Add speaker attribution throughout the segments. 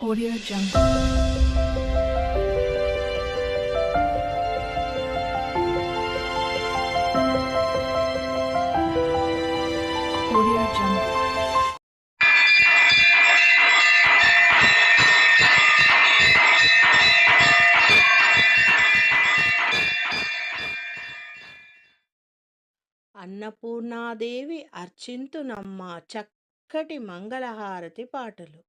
Speaker 1: Audio Jungle. Audio Jungle.
Speaker 2: Annapurnadevi అర్చింతునమ్మ చక్కటి మంగళహారతి పాటలు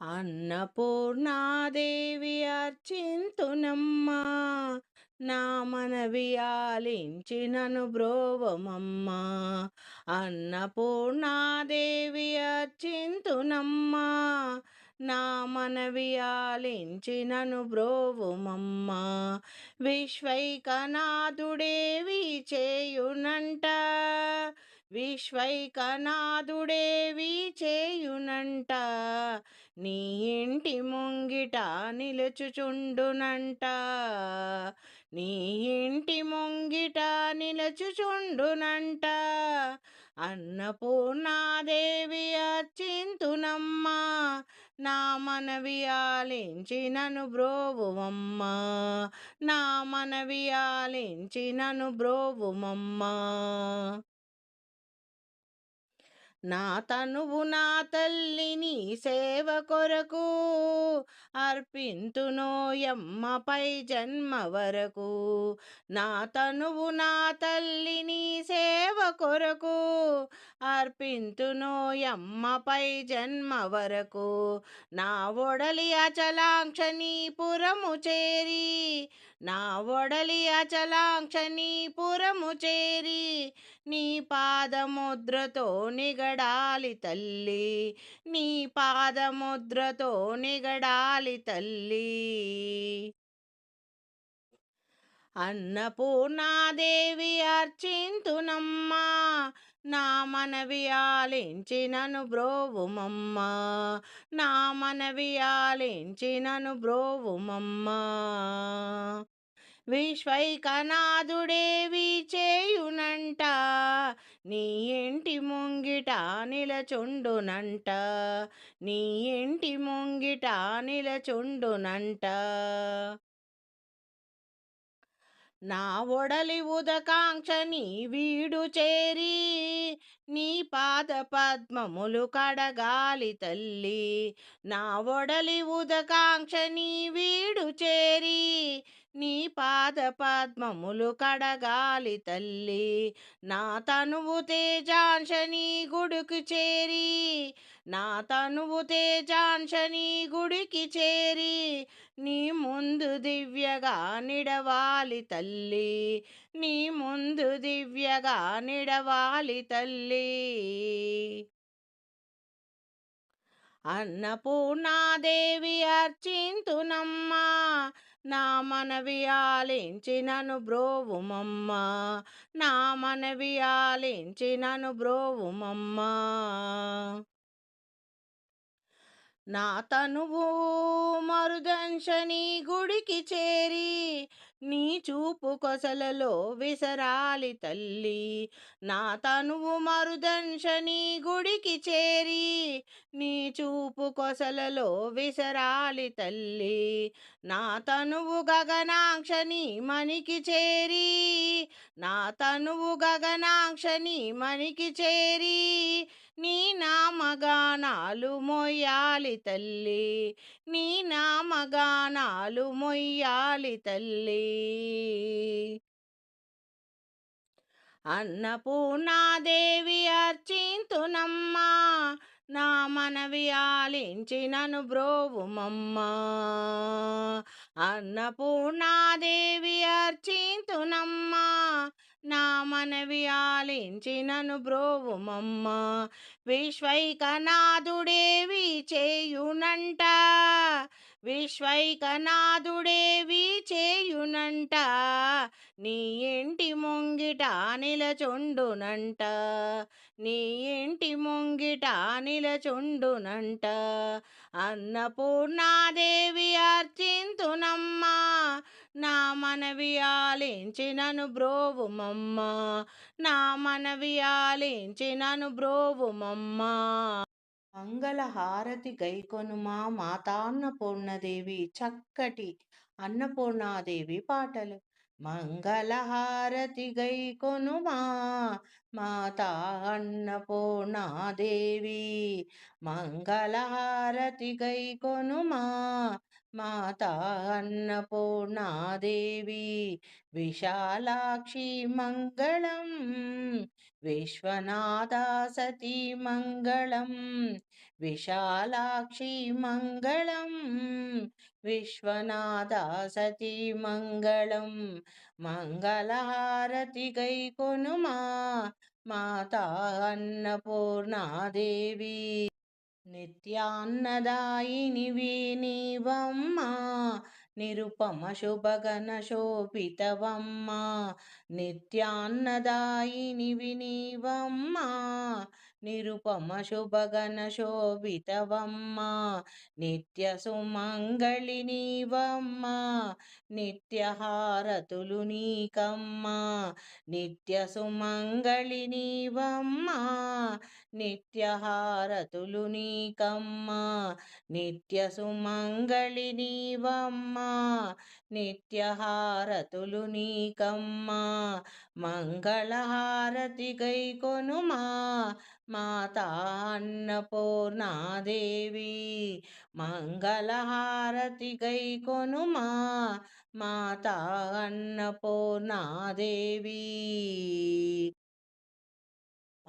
Speaker 2: అన్నపూర్ణాదేవి అర్చింతునమ్మా నా మనవి ఆలించినను బ్రోవమమ్మా. అన్నపూర్ణాదేవి అర్చింతునమ్మా నా మనవి ఆలించినను బ్రోవుమమ్మా. విశ్వైకనాథుడేవి చేయునంట విశ్వైకనాథుడే చేయునంట నీ ఇంటి ముంగిట నిలుచుచుండునంట. నీ ఇంటి ముంగిట నిలుచుచుండునంట అన్నపూర్ణాదేవి అచ్చింతునమ్మా నా మనవి ఆలించినను బ్రోవుమమ్మ నా మనవి ఆలించినను బ్రోవుమమ్మా నా తనువు నా తల్లిని సేవ కొరకు అర్పింతునోయమ్మపై జన్మ వరకు. నా తనువు నా తల్లిని సేవ కొరకు అర్పింతునోయమ్మపై జన్మ వరకు. నా ఒడలి అచలాంక్షని పురము చేరి నా ఒడలి అచలాంక్షని పురము చేరి నీ పాదముద్రతో నిగడాలి తల్లి నీ పాదముద్రతో నిగడాలి తల్లి. అన్నపూర్ణాదేవి అర్చింతునమ్మా నా మనవి ఆలించినను బ్రోవుమమ్మ నా మనవి ఆలించినను బ్రోవుమమ్మ. విశ్వైకనాథుడేవి చేయునంట నీ ఇంటి ముంగిట నిలచుండునంట నీ ఇంటి ముంగిట నిలచుండునంట. నా ఒడలి ఉదకాంక్షని వీడు చేరి నీ పాద పద్మములు కడగాలి తల్లి. నా ఒడలి ఉదకాంక్షని వీడు చేరి నీ పాద పద్మములు కడగాలి తల్లి. నా తనువు తేజాంశని గుడికి చేరి. నా తనువు తేజాంశని గుడికి చేరి. నీ ముందు దివ్యగా నిడవాలి తల్లి. నీ ముందు దివ్యగా నిడవాలి తల్లి. అన్నపూర్ణాదేవి అర్చింతునమ్మా. నా మనవి ఆలించినను బ్రోవుమమ్మ. నా మనవి ఆలించినను బ్రోవుమమ్మ. నా తనువు మరుదంశని గుడికి చేరి నీ చూపు కొసలలో విసరాలి తల్లి. నా తనువు మరుదంశని గుడికి చేరి నీ చూపు కొసలలో విసరాలి తల్లి. నా తనువు గగనాంక్షని మణికి చేరి నా తనువు గగనాంక్షని మణికి చేరి నీ నామగానాలు మొయ్యాలి తల్లి. నీ నామగానాలు మొయ్యాలి తల్లి. అన్నపూర్ణాదేవి అర్చింతునమ్మా. నా మనవి ఆలించినను బ్రోవుమమ్మ. అన్నపూర్ణాదేవి అర్చింతునమ్మా. నా మనవి ఆలించినను బ్రోవుమమ్మ. విశ్వైకనాథుడేవి చేయునంట. విశ్వైకనాథుడే చేయునంట నీ ఇంటి ముంగిట నిలచుండునంట నీ ఇంటి ముంగిట నిలచుండునంట అన్నపూర్ణాదేవి అర్చింతునమ్మా నా మనవి ఆలించినను బ్రోవుమమ్మా నా మనవి ఆలించినను బ్రోవుమమ్మా. మంగళహారతి గైకొనుమా మాతాన్నపూర్ణదేవి చక్కటి అన్నపూర్ణాదేవి పాటలు. మంగళహారతి గైకొనుమా మాతా అన్నపూర్ణాదేవి మంగళహారతి గైకొనుమా మాతా అన్నపూర్ణాదేవి విశాలాక్షి మంగళం విశ్వనాథా సతీ మంగళం విశాలాక్షి మంగళం విశ్వనాథా సతీ మంగళం మంగళహారతి గైకొనుమా మాతా అన్నపూర్ణాదేవి నిత్యాన్నదాయిని నీవమ్మా నిరుపమ శుభగన శోభితవమ్మ నిత్యాన్నదాయిని వినీవమ్మ నిరుపమ శుభగన శోభితవమ్మ నిత్య సుమంగళి నీవమ్మ నిత్యహారతులు నీకమ్మ నిత్య సుమంగళి నీవమ్మ నిత్యహారతులు నీకమ్మా నిత్య సుమంగళి నీవమ్మా నిత్యహారతులు నీకమ్మా మంగళహారతి గైకొనుమా మాతా అన్నపూర్ణాదేవి మంగళహారతి గైకొనుమా మాతా అన్నపూర్ణాదేవి.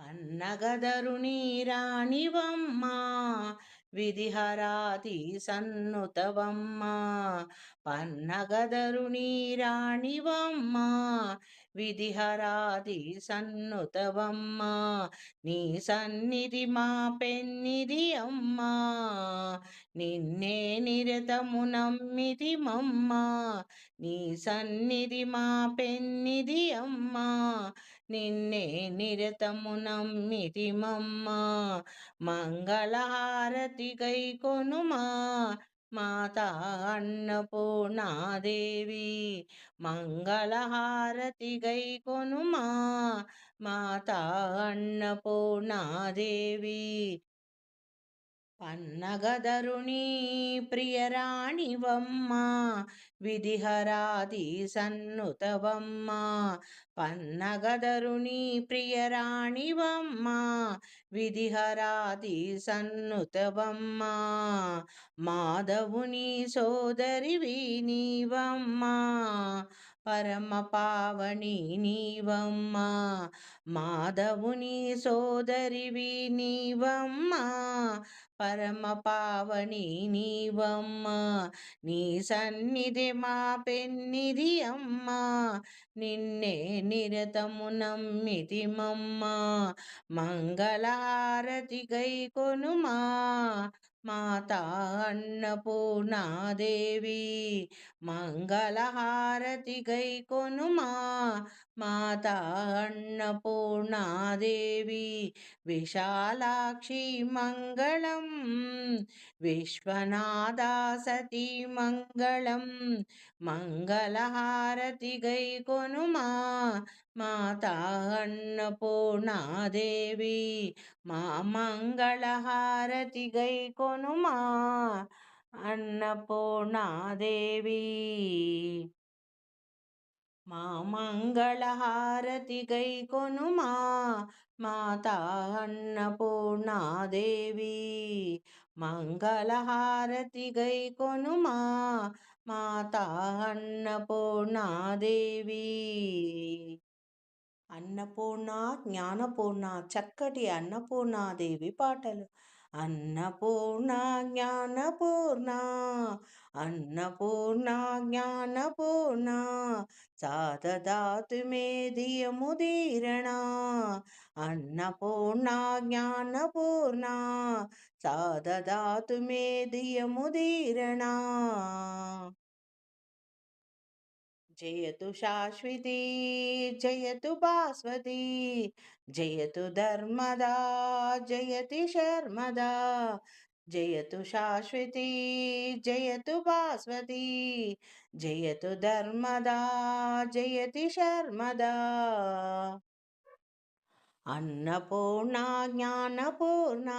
Speaker 2: పన్నగదరుని రాణివమ్మా విధిహరాతి సన్నుతవమ్మా. పన్నగదరుని రాణివమ్మా విధిహరాది సన్నుతవమ్మా. నీ సన్నిధి మా పెన్నిధి అమ్మా. నిన్నే నిరతము నమ్మిది మమ్మా. నీ సన్నిధి మా పెన్నిధి అమ్మా. నిన్నే నిరతము నమ్మితి మమ్మ. మంగళహారతి గైకొనుమా. మాతా అన్నపూర్ణాదేవి మంగళహారతి గైకొనుమా. మాతా అన్నపూర్ణాదేవి పన్నగదరుణీ ప్రియరాణివమ్మ విధిహరాది సన్నుతవమ్మ పన్నగదరుణీ ప్రియరాణివమ్మ విధిహరాది సన్నుతవమ్మ మాధవుని సోదరివి నీవమ్మా పరమ పావని నీవమ్మ. మాధవుని సోదరివి నీవమ్మ. పరమ పావని నీవమ్మ. నీ సన్నిధి మా పెన్నిధి అమ్మ. నిన్నే నిరతము నమ్మితి మమ్మ మంగళారతి గై కొనుమా. మాతా అన్నపూర్ణాదేవి మంగళహారతి గైకొనుమా మాతా అన్నపూర్ణాదేవి విశాలాక్షి మంగళం విశ్వనాథా సతీ మంగళం మంగళహారతి గైకొనుమా మాతా అన్నపూర్ణాదేవి మా మంగళహారతి గైకొను కొనుమా అన్నపూర్ణాదేవి మా మంగళహారతి గై కొనుమా? మాత అన్నపూర్ణాదేవి మంగళహారతి గై కొనుమా? మాత అన్నపూర్ణాదేవి అన్నపూర్ణ జ్ఞానపూర్ణ చక్కటి అన్నపూర్ణాదేవి పాటలు. అన్నపూర్ణ జ్ఞానపూర్ణ అన్నపూర్ణ జ్ఞానపూర్ణ సాధదాతు మే ధియముదీరణ అన్నపూర్ణ జ్ఞానపూర్ణ సాధదాతు మే ధియముదీరణ జయతు శాశ్వతి జయతు భాస్వతి జయతు ధర్మదా జయతి శర్మదా జయతు శాశ్వతి జయతు భాస్వతి జయతు ధర్మదా జయతి శర్మదా. అన్నపూర్ణ జ్ఞానపూర్ణ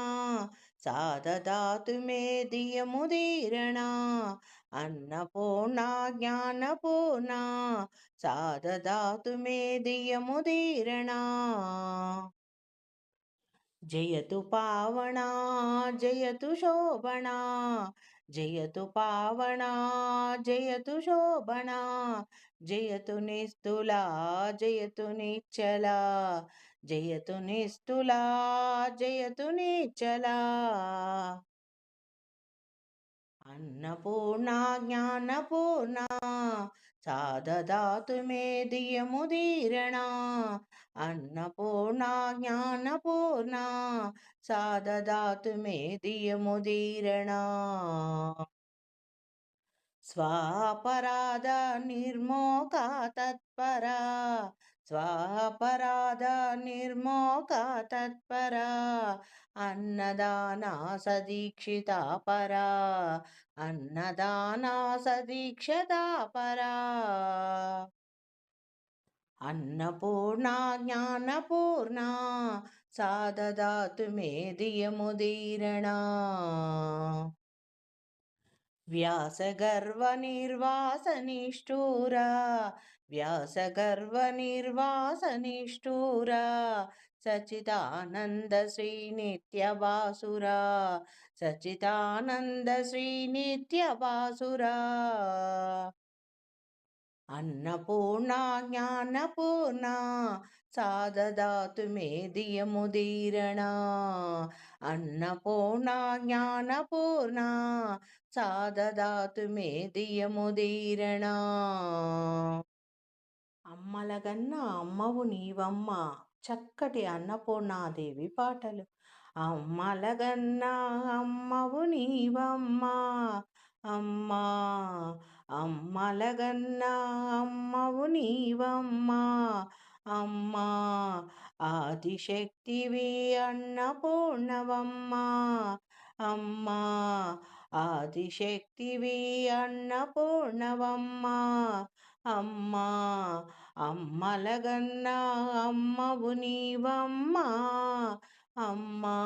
Speaker 2: సాధదాతు మే దియముదీరణ అన్నపూర్ణ జ్ఞానపూర్ణ సాధదాతు మే దియముదీరణ జయతు పావనా జయతు శోభనా జయతు పావనా జయతు శోభనా జయతు నిస్తులా జయతు నిచ్చలా జయతు నిస్తులా జయతు నిచ్చలా అన్నపూర్ణ జ్ఞానపూర్ణ సాదదాతు మే దియముదీరణ అన్నపూర్ణ జ్ఞానపూర్ణ సాదదాతు మే దియముదీరణ స్వాపరాధ నిర్మోక తత్పరా స్వాపరాధ నిర్మోక తత్పరా అన్నదానా సదీక్షిత పరా అన్నదానా సదీక్షత పరా. అన్నపూర్ణ జ్ఞానపూర్ణ సాదదాతు మే దియముదీరణ వ్యాసగర్వ నిర్వాస నిష్ఠూరా వ్యాసగర్వ నిర్వాస నిష్ఠూరా సచిదానంద శ్రీ నిత్యవాసురా సచిదానంద శ్రీ నిత్యవాసురా అన్నపూర్ణ జ్ఞానపూర్ణ సాదదాతు మే దియముదీరణ అమ్మలగన్న అమ్మవు నీవమ్మ. చక్కటి అన్నపూర్ణాదేవి పాటలు. అమ్మలగన్న అమ్మవు నీవమ్మ. అమ్మా అమ్మలగన్న అమ్మవు నీవమ్మ. అమ్మా ఆదిశక్తివి అన్నపూర్ణవమ్మ. అమ్మా ఆదిశక్తివి అన్నపూర్ణవమ్మ. అమ్మా అమ్మలగన్న అమ్మవు నీవమ్మా అమ్మా.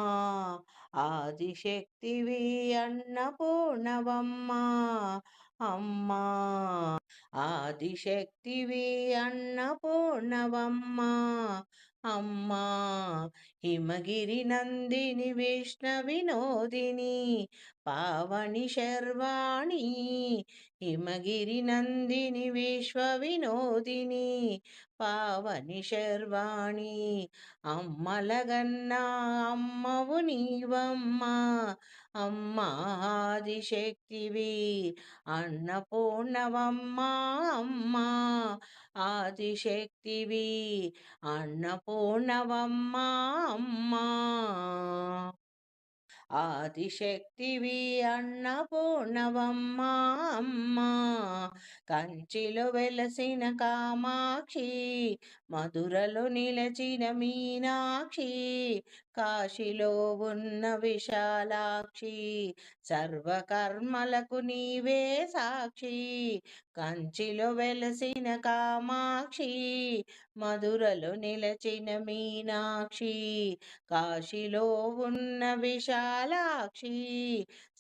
Speaker 2: ఆదిశక్తివి అన్నపూర్ణవమ్మా అమ్మా. ఆదిశక్తివి అన్నపూర్ణవమ్మా అమ్మా. హిమగిరి నందిని విష్ణ వినోదిని పావని శర్వాణి హిమగిరి నందిని విశ్వ వినోదిని పావని శర్వాణి అమ్మలగన్న అమ్మవు నీవమ్మ అమ్మ ఆదిశక్తివి అన్నపూర్ణవమ్మ అమ్మ ఆదిశక్తివి అన్నపూర్ణవమ్మ అమ్మా ఆదిశక్తివి అన్నపూర్ణవమ్మా అమ్మా. కంచిలో వెలసిన కామాక్షి మధురలో నిలచిన మీనాక్షి కాశీలో ఉన్న విశాలాక్షి సర్వకర్మలకు నీవే సాక్షి కంచిలో వెలసిన కామాక్షి మధురలో నిలచిన మీనాక్షి కాశీలో ఉన్న విశాలాక్షి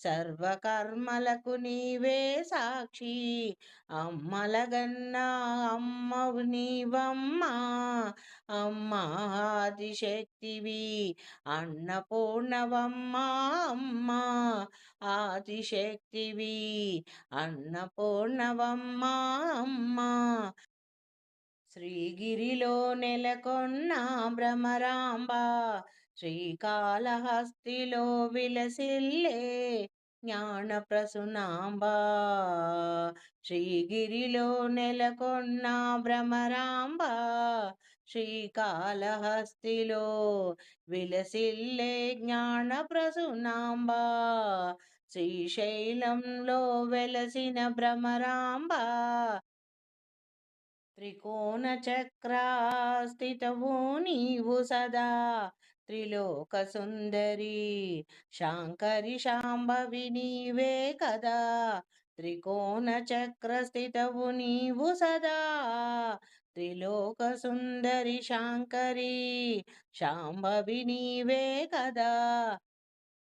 Speaker 2: సర్వకర్మలకు నీవే సాక్షి అమ్మలగన్నా అమ్మవు నీవమ్మా అమ్మా ఆదిశక్తివి అన్నపూర్ణవమ్మా అమ్మా ఆదిశక్తివి అన్నపూర్ణవమ్మా అమ్మా శ్రీగిరిలో నెలకొన్న భ్రమరాంబ శ్రీకాళహస్తిలో విలసిల్లే జ్ఞానప్రసునాంబ శ్రీగిరిలో నెలకొన్న భ్రమరాంబ. శ్రీకాళహస్తిలో విలసిల్లే జ్ఞానప్రసునాంబ శ్రీశైలంలో వెలసిన భ్రమరాంబ. త్రికోణ చక్రాస్థితవు నీవు సదా. త్రిలోక సుందరి శాంకరి శాంభవి నీవే కదా. త్రికోణ చక్రస్థితవు నీవు సదా. త్రిలోక సుందరి శాంకరి శాంభవి నీవే కదా.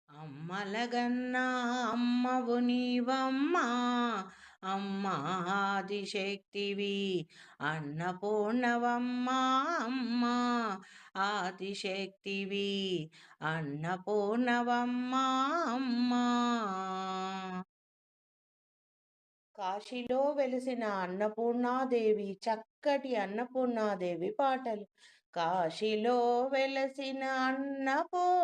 Speaker 2: అమ్మలగన్నా అమ్మవు నీవమ్మా. అమ్మా ఆదిశక్తివి అన్నపూర్ణవమ్మా అమ్మా. ఆదిశక్తివి. అన్నపూర్ణవమ్మా అమ్మా. కాశీలో వెలిసిన అన్నపూర్ణాదేవి చక్కటి అన్నపూర్ణాదేవి పాటలు. కాశీలో వెలసిన అన్నపూర్ణాదేవి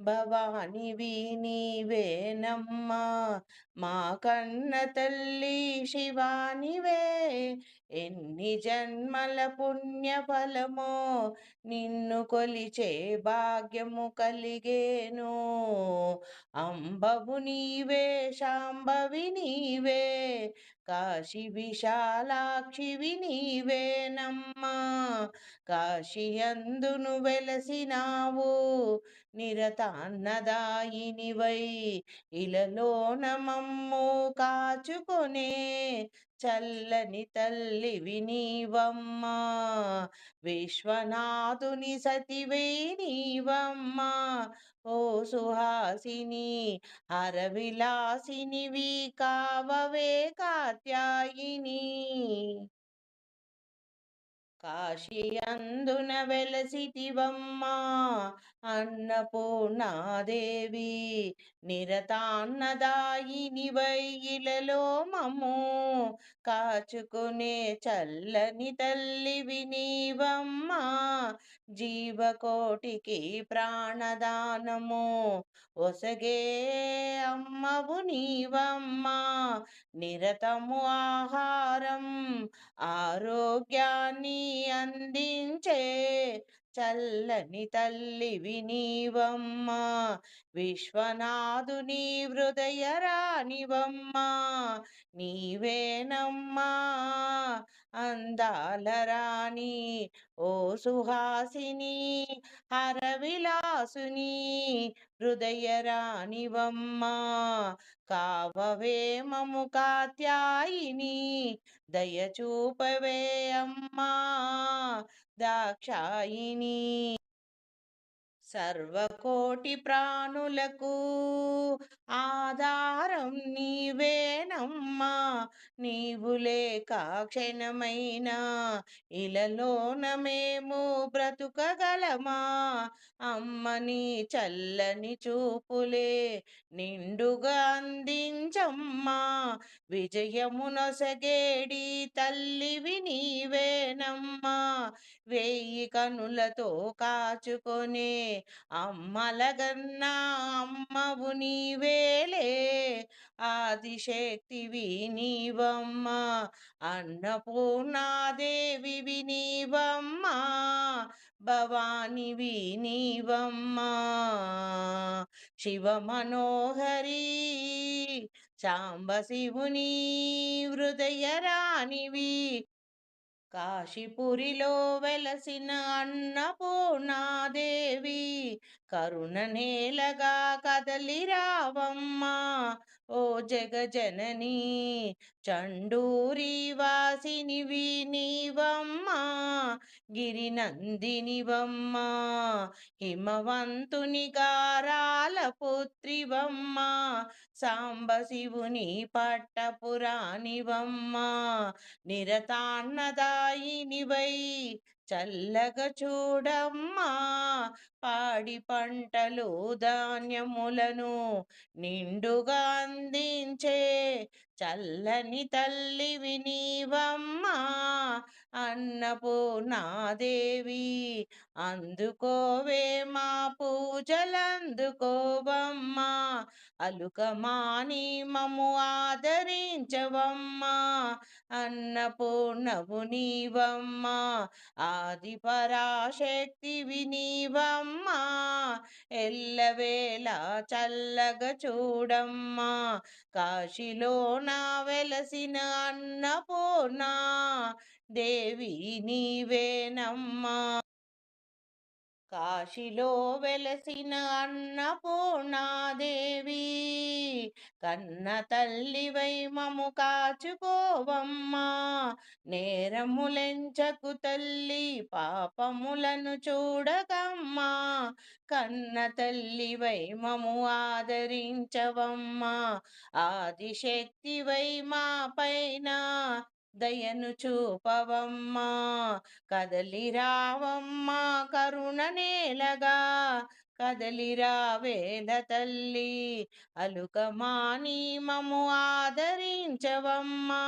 Speaker 2: భవానివి నీవేనమ్మా. మా కన్న తల్లి శివానివే ఎన్ని జన్మల పుణ్య ఫలమో నిన్ను కొలిచే భాగ్యము కలిగేను. అంబవు నీవే శాంభవి నీవే కాశీ విశాలాక్షివి నీవేనమ్మా కాశీ అందును వెలసినావు నిరతాన్నదాయినివై అన్నదాయినివై మమ్ము కాచుకొనే చల్లని తల్లి వినీవమ్మా. విశ్వనాథుని సతివే నీవమ్మా ఓ సుహాసిని హరవిలాసినివి కావవే కాత్యాయిని. కాశీ అందున వెలసితివమ్మా. అన్నపూర్ణాదేవి నిరతాన్నదాయిని వైయిలలో మము. కాచుకునే చల్లని తల్లి వినీవమ్మా జీవకోటికి ప్రాణదానము. ఒసగే అమ్మవు నీవమ్మా. నిరతము ఆహారం ఆరోగ్యాన్ని అందించే చల్లని తల్లి వినీవమ్మా విశ్వనాథుని హృదయ రాణివమ్మా నీవేనమ్మా అందాల రాణి ఓ సుహాసిని హరవిలాసుని హృదయ రాణివమ్మా కావవే మము కాత్యాయిని దయచూపవే అమ్మా दाक्षायिणी సర్వకోటి ప్రాణులకు ఆధారం నీవేనమ్మా. నీవు లేక క్షణమైన ఇలలోన మేము బ్రతుకగలమా? అమ్మని చల్లని చూపులే నిండుగా అందించమ్మా. విజయమునొసగేడి తల్లివి నీవేనమ్మా. వేయి కనులతో కాచుకొనే అమ్మలగన్నా అమ్మవు నీవేలే. ఆదిశక్తివి నీవమ్మా అన్నపూర్ణాదేవి నీవమ్మా భవానివి నీవమ్మా శివ మనోహరి సాంబ శివుని హృదయ రాణివి కాశీపురిలో వెలసిన అన్నపూర్ణాదేవి కరుణ నేలగా కదలి రావమ్మా. ఓ జగజనని చండూరి వాసినివి నీవమ్మా గిరినందినివమ్మా హిమవంతుని గారాల పుత్రివమ్మా. సాంబశివుని పట్టపురాణివమ్మా నిరతాన్నదాయినివై చల్లగ చూడమ్మా పాడి పంటలు ధాన్యములను నిండుగా అందించే చల్లని తల్లి వినీవమ్మా అన్నపూర్ణాదేవి అందుకోవే మా పూజలందుకోవమ్మా అలుకమాని మము ఆదరించవమ్మా. అన్నపూర్ణవు నీవమ్మా. ఆది పరాశక్తి వినీవమ్మా. ఎల్లవేళ చల్లగ చూడమ్మా. కాశీలో నా వెలసిన అన్నపూర్ణ దేవి నీవేనమ్మా. కాశీలో వెలసిన అన్నపూర్ణాదేవి కన్న తల్లివై మము కాచుకోవమ్మా. నేరములెంచకు తల్లి పాపములను చూడకమ్మా. కన్న తల్లివై మము ఆదరించవమ్మా. ఆదిశక్తివై మా పైన దయను చూపవమ్మా కదలి రావమ్మా కరుణ నేలగా కదలిరా వేద తల్లి అలుకమాని మము ఆదరించవమ్మా.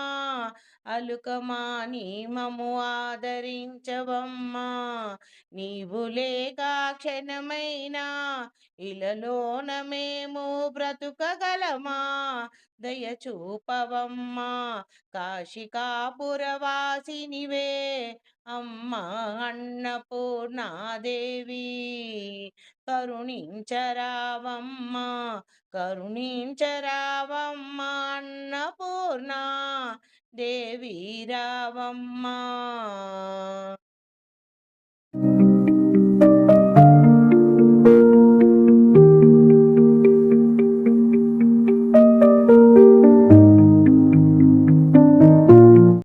Speaker 2: అలుకమాని మము ఆదరించవమ్మా. నీవు లేక క్షణమైనా ఇలలోన మేము బ్రతుకగలమా? దయ చూపవమ్మా. కాశికాపురవాసినివే అమ్మా అన్నపూర్ణాదేవి కరుణించరావమ్మా కరుణించరావమ్మా అన్నపూర్ణ. దేవి రావమ్మా.